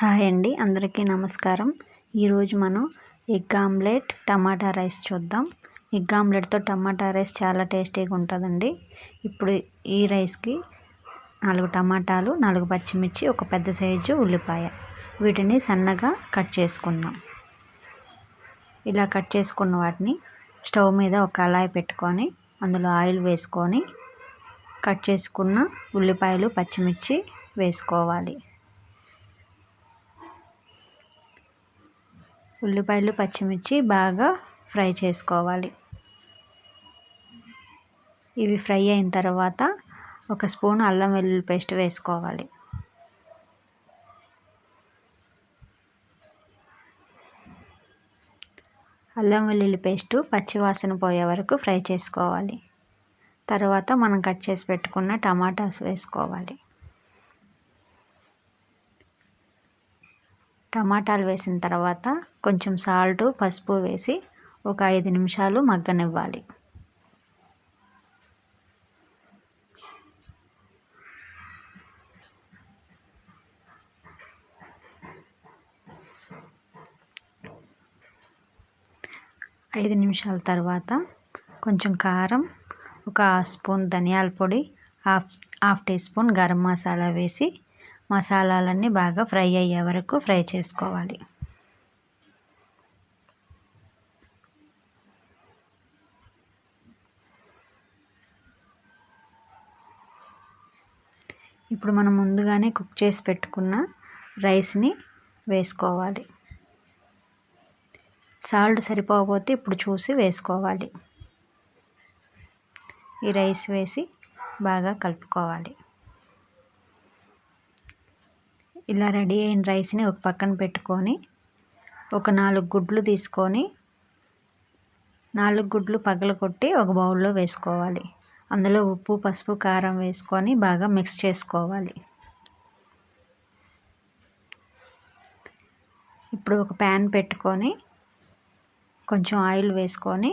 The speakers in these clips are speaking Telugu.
హాయ్ అండి అందరికీ నమస్కారం. ఈరోజు మనం ఎగ్ ఆమ్లెట్ టమాటా రైస్ చూద్దాం. ఎగ్ ఆమ్లెట్తో టమాటా రైస్ చాలా టేస్టీగా ఉంటుందండి. ఇప్పుడు ఈ రైస్కి నాలుగు టమాటాలు నాలుగు పచ్చిమిర్చి ఒక పెద్ద సైజు ఉల్లిపాయ. వీటిని సన్నగా కట్ చేసుకుందాం. ఇలా కట్ చేసుకున్న వాటిని స్టవ్ మీద ఒక కళాయి పెట్టుకొని అందులో ఆయిల్ వేసుకొని కట్ చేసుకున్న ఉల్లిపాయలు పచ్చిమిర్చి వేసుకోవాలి. ఉల్లిపాయలు పచ్చిమిర్చి బాగా ఫ్రై చేసుకోవాలి. ఇవి ఫ్రై అయిన తర్వాత ఒక స్పూన్ అల్లం వెల్లుల్లి పేస్ట్ వేసుకోవాలి. అల్లం వెల్లుల్లి పేస్టు పచ్చివాసన పోయే వరకు ఫ్రై చేసుకోవాలి. తర్వాత మనం కట్ చేసి పెట్టుకున్న టమాటాస్ వేసుకోవాలి. టమాటాలు వేసిన తర్వాత కొంచెం సాల్ట్ పసుపు వేసి ఒక ఐదు నిమిషాలు మగ్గనివ్వాలి. ఐదు నిమిషాల తర్వాత కొంచెం కారం ఒక స్పూన్ ధనియాల పొడి half half teaspoon garam masala వేసి మసాలాలన్నీ బాగా ఫ్రై అయ్యే వరకు ఫ్రై చేసుకోవాలి. ఇప్పుడు మనం ముందుగానే కుక్ చేసి పెట్టుకున్న రైస్ని వేసుకోవాలి. సాల్ట్ సరిపోకపోతే ఇప్పుడు చూసి వేసుకోవాలి. ఈ రైస్ వేసి బాగా కలుపుకోవాలి. ఇలా రెడీ అయిన రైస్ని ఒక పక్కన పెట్టుకొని ఒక నాలుగు గుడ్లు తీసుకొని నాలుగు గుడ్లు పగల కొట్టి ఒక బౌల్లో వేసుకోవాలి. అందులో ఉప్పు పసుపు కారం వేసుకొని బాగా మిక్స్ చేసుకోవాలి. ఇప్పుడు ఒక ప్యాన్ పెట్టుకొని కొంచెం ఆయిల్ వేసుకొని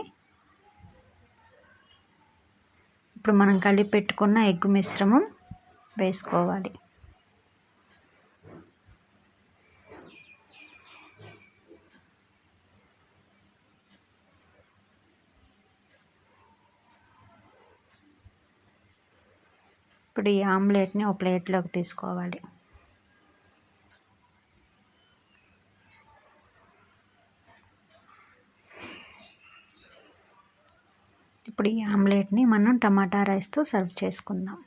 ఇప్పుడు మనం కలిపి పెట్టుకున్న ఎగ్ మిశ్రమం వేసుకోవాలి. ఇప్పుడు ఈ ఆమ్లెట్ని ఒక ప్లేట్లోకి తీసుకోవాలి. ఇప్పుడు ఈ ఆమ్లెట్ని మనం టమాటా రైస్తో సర్వ్ చేసుకుందాం.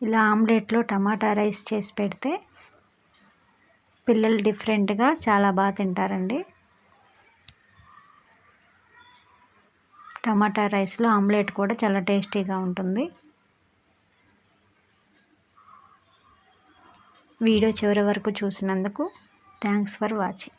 ఇలా ఆమ్లెట్లో టమాటా రైస్ చేసి పెడితే పిల్లలు డిఫరెంట్గా చాలా బాగా తింటారండి. టమాటా రైస్లో ఆమ్లెట్ కూడా చాలా టేస్టీగా ఉంటుంది. వీడియో చివరి వరకు చూసినందుకు థ్యాంక్స్ ఫర్ వాచింగ్.